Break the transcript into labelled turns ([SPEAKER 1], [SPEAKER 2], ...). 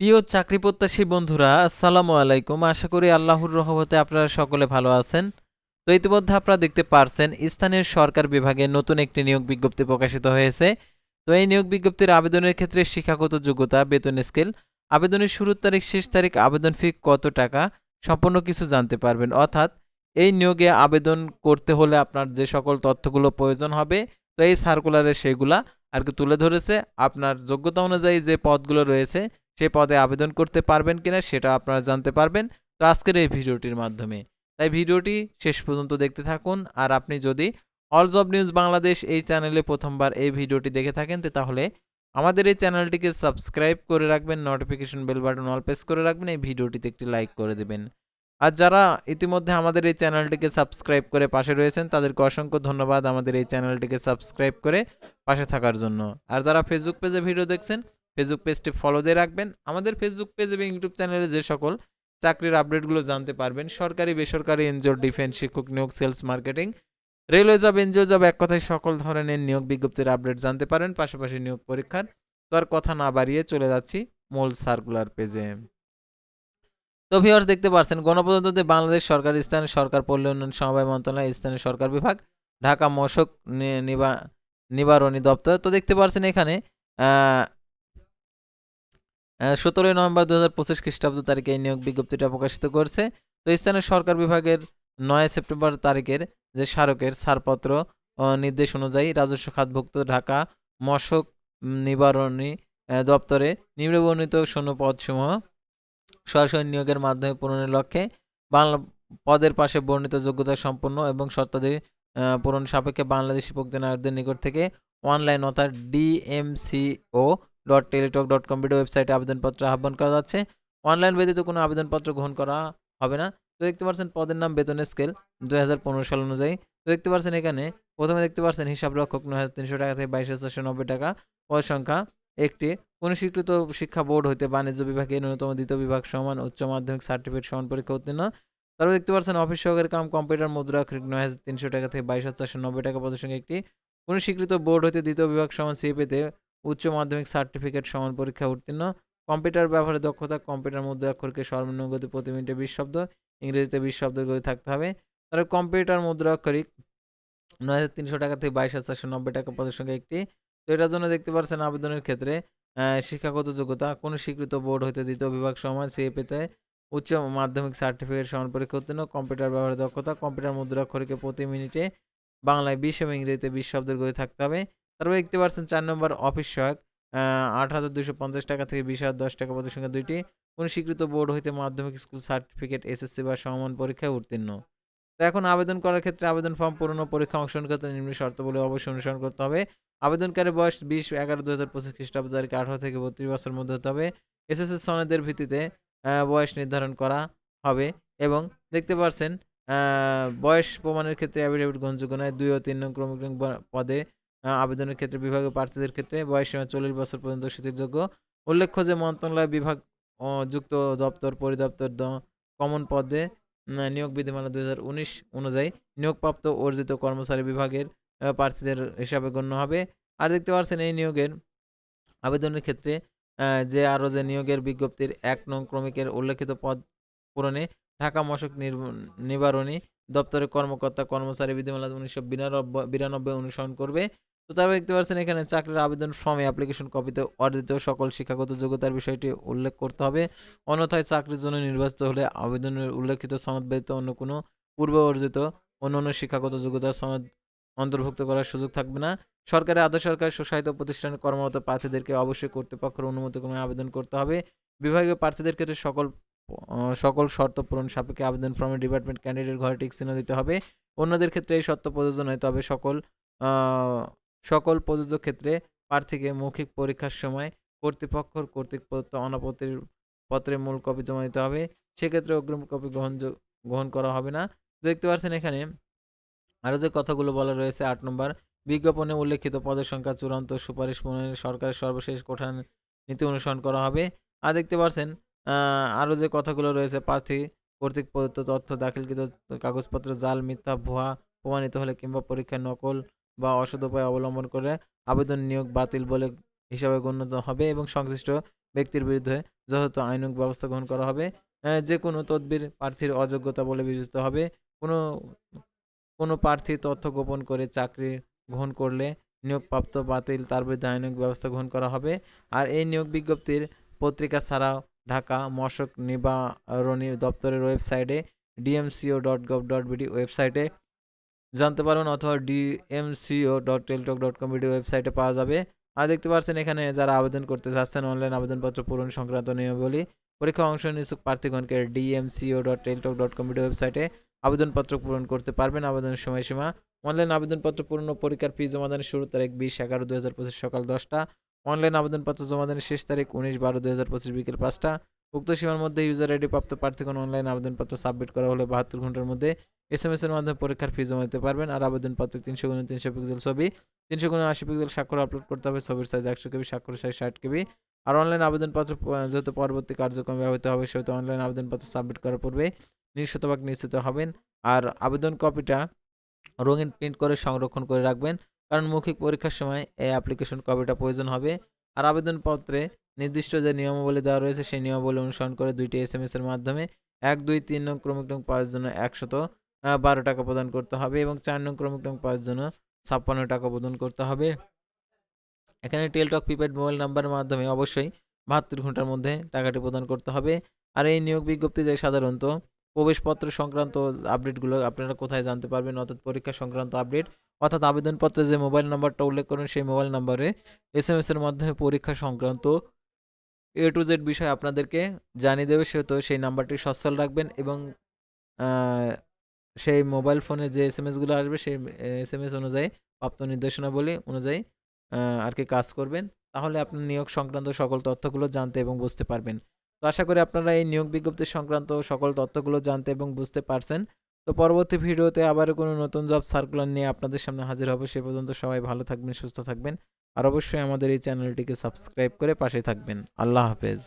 [SPEAKER 1] প্রিয় চাকরি প্রত্যাশী বন্ধুরা, আসসালামু আলাইকুম। আশা করি আল্লাহর রহমতে আপনারা সকলে ভালো আছেন। তো ইতিমধ্যে আপনারা দেখতে পারছেন, স্থানীয় সরকার বিভাগে নতুন একটি নিয়োগ বিজ্ঞপ্তি প্রকাশিত হয়েছে। তো এই নিয়োগ বিজ্ঞপ্তির আবেদনের ক্ষেত্রে শিক্ষাগত যোগ্যতা, বেতন স্কেল, আবেদনের শুরুর তারিখ, শেষ তারিখ, আবেদন ফি কত টাকা, সম্পূর্ণ কিছু জানতে পারবেন। অর্থাৎ এই নিয়োগে আবেদন করতে হলে আপনার যে সকল তথ্যগুলো প্রয়োজন হবে, তো এই সার্কুলারে সেগুলা আর কি তুলে ধরেছে। আপনার যোগ্যতা অনুযায়ী যে পদগুলো রয়েছে সেই পদে আবেদন করতে পারবেন কিনা সেটা আপনারা জানতে পারবেন তো আজকের এই ভিডিওটির মাধ্যমে। তাই ভিডিওটি শেষ পর্যন্ত দেখতে থাকুন আর আপনি যদি অল জব নিউজ বাংলাদেশ এই চ্যানেলে প্রথমবার এই ভিডিওটি দেখে থাকেন তাহলে আমাদের এই চ্যানেলটিকে সাবস্ক্রাইব করে রাখবেন notification bell button all press করে রাখবেন, এই ভিডিওটিতে একটি লাইক করে দেবেন। আর যারা ইতিমধ্যে আমাদের এই চ্যানেলটিকে সাবস্ক্রাইব করে পাশে রয়েছেন তাদেরকে অসংখ্য ধন্যবাদ আমাদের এই চ্যানেলটিকে সাবস্ক্রাইব করে পাশে থাকার জন্য। আর যারা ফেসবুক পেজে ভিডিও দেখছেন ফেসবুক পেজটি ফলো দিয়ে রাখবেন। আমাদের ফেসবুক পেজ এবং ইউটিউব চ্যানেলে যে সকল চাকরির আপডেটগুলো জানতে পারবেন, সরকারি, বেসরকারি এনজিও ডিফেন্স শিক্ষক নিয়োগ sales marketing railway job NGO job এক কথায় সকল ধরনের নিয়োগ বিজ্ঞপ্তির আপডেট জানতে পারেন, পাশাপাশি নিয়োগ পরীক্ষার তো আর কথা না বাড়িয়ে চলে যাচ্ছি মূল সার্কুলার পেজে তো ভিউয়ার্স দেখতে পাচ্ছেন গণপ্রজাতন্ত্রী বাংলাদেশ সরকার, স্থানীয় সরকার, পল্লী উন্নয়ন সমবায় মন্ত্রণালয়, স্থানীয় সরকার বিভাগ, ঢাকা মশক নিবা- নিবারণী দপ্তর। তো দেখতে পাচ্ছেন এখানে সতেরোই নভেম্বর দু হাজার পঁচিশ খ্রিস্টাব্দ তারিখে এই নিয়োগ বিজ্ঞপ্তিটা প্রকাশিত করছে। তো স্থানীয় সরকার বিভাগের নয় সেপ্টেম্বর তারিখের যে স্মারকের ছাড়পত্র নির্দেশ অনুযায়ী রাজস্ব খাতভুক্ত ঢাকা মশক নিবারণী দপ্তরে নিম্নবর্ণিত শূন্য পদসমূহ সরাসরি নিয়োগের মাধ্যমে পূরণের লক্ষ্যে বাংলা পদের পাশে বর্ণিত যোগ্যতা সম্পন্ন এবং শর্তাদি পূরণ সাপেক্ষে বাংলাদেশি প্রজ্ঞানায়কদের নিকট থেকে অনলাইন অর্থাৎ DMCO dot Teletalk dot com video ওয়েবসাইটে আবেদনপত্র আহ্বান করা যাচ্ছে। অনলাইন ব্যতীত কোনো আবেদনপত্র গ্রহণ করা হবে না। তো দেখতে পাচ্ছেন পদের নাম বেতনের স্কেল দুই হাজার পনেরো সাল অনুযায়ী। তো দেখতে পাচ্ছেন এখানে প্রথমে দেখতে পাচ্ছেন হিসাব রক্ষক নয় হাজার তিনশো টাকা থেকে বাইশ হাজার নব্বই টাকা পদ সংখ্যা একটি। কোনো স্বীকৃত শিক্ষা বোর্ড হইতে বাণিজ্য বিভাগে ন্যূনতম দ্বিতীয় বিভাগ সমান উচ্চ মাধ্যমিক সার্টিফিকেট সমান পরীক্ষা উত্তীর্ণ। তারপর দেখতে পাচ্ছেন অফিস সহকারী কাম কম্পিউটার মুদ্রা নয় হাজার তিনশো টাকা থেকে বাইশ হাজার চারশো নব্বই টাকা পদের সঙ্গে একটি। কোনো স্বীকৃত বোর্ড হইতে দ্বিতীয় বিভাগ সমান সিএপিতে উচ্চ মাধ্যমিক সার্টিফিকেট সমান পরীক্ষা উত্তীর্ণ। কম্পিউটার ব্যবহারে দক্ষতা, কম্পিউটার মুদ্রা অক্ষরকে সর্বনিম্ন গতি প্রতি মিনিটে বিশ শব্দ, ইংরেজিতে বিশ শব্দের গতি থাকতে হবে। তারপর কম্পিউটার মুদ্রা অক্ষরিক নয় হাজার তিনশো টাকা থেকে বাইশ হাজার চারশো নব্বই টাকা পদের সঙ্গে একটি। তো এটার জন্য দেখতে পাচ্ছেন আবেদনের ক্ষেত্রে শিক্ষাগত যোগ্যতা, কোনো স্বীকৃত বোর্ড হইতে দ্বিতীয় বিভাগ সমান সিএপিতে উচ্চ মাধ্যমিক সার্টিফিকেট সমান পরীক্ষা উত্তীর্ণ, কম্পিউটার ব্যবহারের দক্ষতা, কম্পিউটার মুদ্রা অক্ষরকে প্রতি মিনিটে বাংলায় বিশ এবং ইংরেজিতে বিশ শব্দের গতি থাকতে হবে। তারপরে দেখতে পাচ্ছেন চার নম্বর অফিস সহায়ক আট হাজার দুশো পঞ্চাশ টাকা থেকে বিশ হাজার দশ টাকা পদের সঙ্গে দুইটি। কোনো স্বীকৃত বোর্ড হইতে মাধ্যমিক স্কুল সার্টিফিকেট, এসএসসি বা সমমান পরীক্ষায় উত্তীর্ণ। তো এখন আবেদন করার ক্ষেত্রে আবেদন ফর্ম পূরণ পরীক্ষা অংশগ্রহণ ক্ষেত্রে নিম্ন শর্তগুলো অবশ্যই অনুসরণ করতে হবে। আবেদনকারীর বয়স বিশ, এগারো দু হাজার পঁচিশ খ্রিস্টাব্দ তারিখে আঠারো থেকে বত্রিশ বছরের মধ্যে হতে হবে। এসএসসি সনদের ভিত্তিতে বয়স নির্ধারণ করা হবে এবং দেখতে পাচ্ছেন বয়স প্রমাণের ক্ষেত্রে অ্যাফিডেভিট গ্রহণযোগ্য নয়, দুই ও তিন নং ক্রমিক পদে আবেদনের ক্ষেত্রে বিভাগীয় প্রার্থীদের ক্ষেত্রে বয়স সীমা চল্লিশ বছর পর্যন্ত শিথিলযোগ্য উল্লেখ্য যে, মন্ত্রণালয়, বিভাগ যুক্ত দপ্তর, পরিদপ্তর, দ- কমন পদে নিয়োগ বিধিমালা দুই হাজার উনিশ অনুযায়ী নিয়োগপ্রাপ্ত অর্জিত কর্মচারী বিভাগের প্রার্থীদের হিসাবে গণ্য হবে। আর দেখতে পাচ্ছেন, এই নিয়োগের আবেদনের ক্ষেত্রে যে, আরও যে, নিয়োগের বিজ্ঞপ্তির এক নং ক্রমিকের উল্লেখিত পদ পূরণে ঢাকা মশক নিবারণী দপ্তরের কর্মকর্তা কর্মচারী বিধিমালা উনিশশো বিরানব্বই অনুসরণ করবে। তো তারপর দেখতে পাচ্ছেন এখানে চাকরির আবেদন ফর্মে অ্যাপ্লিকেশন কপিতে অর্জিত সকল শিক্ষাগত যোগ্যতার বিষয়টি উল্লেখ করতে হবে। অন্যথায় চাকরির জন্য নির্বাচিত হলে আবেদনের উল্লেখিত সনদ ব্যতীত অন্য কোনো পূর্ব অর্জিত অন্য অন্য শিক্ষাগত যোগ্যতার সনদ অন্তর্ভুক্ত করার সুযোগ থাকবে না। সরকারি আধা সরকারি স্বশাসিত প্রতিষ্ঠানে কর্মরত প্রার্থীদেরকে অবশ্যই কর্তৃপক্ষের অনুমতি ক্রমে আবেদন করতে হবে। বিভাগীয় প্রার্থীদের ক্ষেত্রে সকল সকল শর্ত পূরণ সাপেক্ষে আবেদন ফর্মে ডিপার্টমেন্ট ক্যান্ডিডেট ঘরে টিক চিহ্ন দিতে হবে। অন্যদের ক্ষেত্রে এই শর্ত প্রযোজ্য নয়, তবে সকল সকল প্রযোজ্য ক্ষেত্রে প্রার্থীকে মৌখিক পরীক্ষার সময় কর্তৃপক্ষর কর্তৃক প্রদত্ত অনাপত্তির পত্রের মূল কপি জমা দিতে হবে। সেক্ষেত্রে অগ্রিম কপি গ্রহণ গ্রহণ করা হবে না। দেখতে পাচ্ছেন এখানে আরও যে কথাগুলো বলা রয়েছে, আট নম্বর, বিজ্ঞাপনে উল্লেখিত পদের সংখ্যা চূড়ান্ত সুপারিশ প্রণয়নের সরকারের সর্বশেষ কোঠা নীতি অনুসরণ করা হবে। আর দেখতে পাচ্ছেন আরও যে কথাগুলো রয়েছে, প্রার্থী কর্তৃক প্রদত্ত তথ্য, দাখিলকৃত কাগজপত্র, জাল, মিথ্যা, ভুয়া, প্রমাণিত হলে কিংবা পরীক্ষায় নকল বা অসৎ উপায় অবলম্বন করে আবেদন নিয়োগ বাতিল বলে হিসাবে গণ্য হবে এবং সংশ্লিষ্ট ব্যক্তির বিরুদ্ধে যথাযথ আইনক ব্যবস্থা গ্রহণ করা হবে। যে কোনো তদবির প্রার্থীর অযোগ্যতা বলে বিবেচিত হবে। কোনো কোনো প্রার্থী তথ্য গোপন করে চাকরি গ্রহণ করলে নিয়োগপ্রাপ্ত বাতিল তার বিরুদ্ধে আইনক ব্যবস্থা গ্রহণ করা হবে। আর এই নিয়োগ বিজ্ঞপ্তির পত্রিকা ছাড়াও ঢাকা মশক নিবারণী দপ্তরের ওয়েবসাইটে DMCO dot gov dot BD ওয়েবসাইটে জানতে পারবেন অথবা DMCO dot Teletalk dot com BD ওয়েবসাইটে পাওয়া যাবে। আর দেখতে পাচ্ছেন এখানে যারা আবেদন করতে চাচ্ছেন অনলাইন আবেদনপত্র পূরণ সংক্রান্ত নিয়মাবলী, পরীক্ষা অংশ নিয়ে ইচ্ছুক প্রার্থীগণকে DMCO dot Teletalk dot com BD ওয়েবসাইটে আবেদনপত্র পূরণ করতে পারবেন। আবেদনের সময়সীমা অনলাইন আবেদনপত্র পূরণ ও পরীক্ষার ফি জমাদানের শুরু তারিখ বিশ এগারো দুই হাজার পঁচিশ সকাল দশটা। অনলাইন আবেদনপত্র জমাদানের শেষ তারিখ উনিশ বারো দুই হাজার পঁচিশ বিকেল পাঁচটা। উক্ত সীমার মধ্যে ইউজার আইডি প্রাপ্ত প্রার্থীগণ অনলাইন আবেদনপত্র সাবমিট করা হলে বাহাত্তর ঘণ্টার মধ্যে এস এম এস এর মাধ্যমে পরীক্ষার ফি জমা দিতে পারবেন আর আবেদনপত্রে তিনশো গুণ তিনশো পিক্সেল ছবি, তিনশো গুণ আশি পিক্সেল স্বাক্ষর আপলোড করতে হবে, ছবির সাইজ একশো কেবি স্বাক্ষর সাইজ ষাট কেবি। আর অনলাইন আবেদনপত্র যেহেতু পরবর্তী কার্যক্রম ব্যবহৃত হবে, সেহেতু অনলাইন আবেদনপত্র সাবমিট করার পূর্বে নিঃশতভাগ নিশ্চিত হবেন। আর আবেদন কপিটা রঙিন প্রিন্ট করে সংরক্ষণ করে রাখবেন, কারণ মৌখিক পরীক্ষার সময় এই অ্যাপ্লিকেশন কপিটা প্রয়োজন হবে। আর আবেদনপত্রে নির্দিষ্ট যে নিয়মাবলী দেওয়া রয়েছে, সেই নিয়মাবলী অনুসরণ করে দুইটি এস এম এস এর মাধ্যমে এক, দুই, তিন নং ক্রমিক নং পাওয়ার জন্য একশত বারো টাকা প্রদান করতে হবে এবং চার নং ক্রমিক নং পাওয়ার জন্য ছাপ্পান্ন টাকা প্রদান করতে হবে। এখানে টেলটক প্রিপেড মোবাইল নাম্বারের মাধ্যমে অবশ্যই বাহাত্তর ঘণ্টার মধ্যে টাকাটি প্রদান করতে হবে। আর এই নিয়োগ বিজ্ঞপ্তিতে সাধারণত প্রবেশপত্র সংক্রান্ত আপডেটগুলো আপনারা কোথায় জানতে পারবেন, অর্থাৎ পরীক্ষা সংক্রান্ত আপডেট, অর্থাৎ আবেদনপত্রে যে মোবাইল নাম্বারটা উল্লেখ করেন সেই মোবাইল নাম্বারে এস এম এস এর মাধ্যমে পরীক্ষা সংক্রান্ত এ টু জেড বিষয় আপনাদেরকে জানিয়ে দেবে সেহেতু সেই নাম্বারটি সচ্ছল রাখবেন এবং সেই মোবাইল ফোনে যে এস এম এসগুলো আসবে, সেই এস এম এস অনুযায়ী প্রাপ্ত নির্দেশনাবলী অনুযায়ী আর কি কাজ করবেন। তাহলে আপনি নিয়োগ সংক্রান্ত সকল তথ্যগুলো জানতে এবং বুঝতে পারবেন। তো আশা করি আপনারা এই নিয়োগ বিজ্ঞপ্তি সংক্রান্ত সকল তথ্যগুলো জানতে এবং বুঝতে পারছেন। তো পরবর্তী ভিডিওতে আবার কোনো নতুন জব সার্কুলার নিয়ে আপনাদের সামনে হাজির হব, সে পর্যন্ত সবাই ভালো থাকবেন, সুস্থ থাকবেন। আর অবশ্যই আমাদের এই চ্যানেলটিকে সাবস্ক্রাইব করে পাশে থাকবেন। আল্লাহ হাফেজ।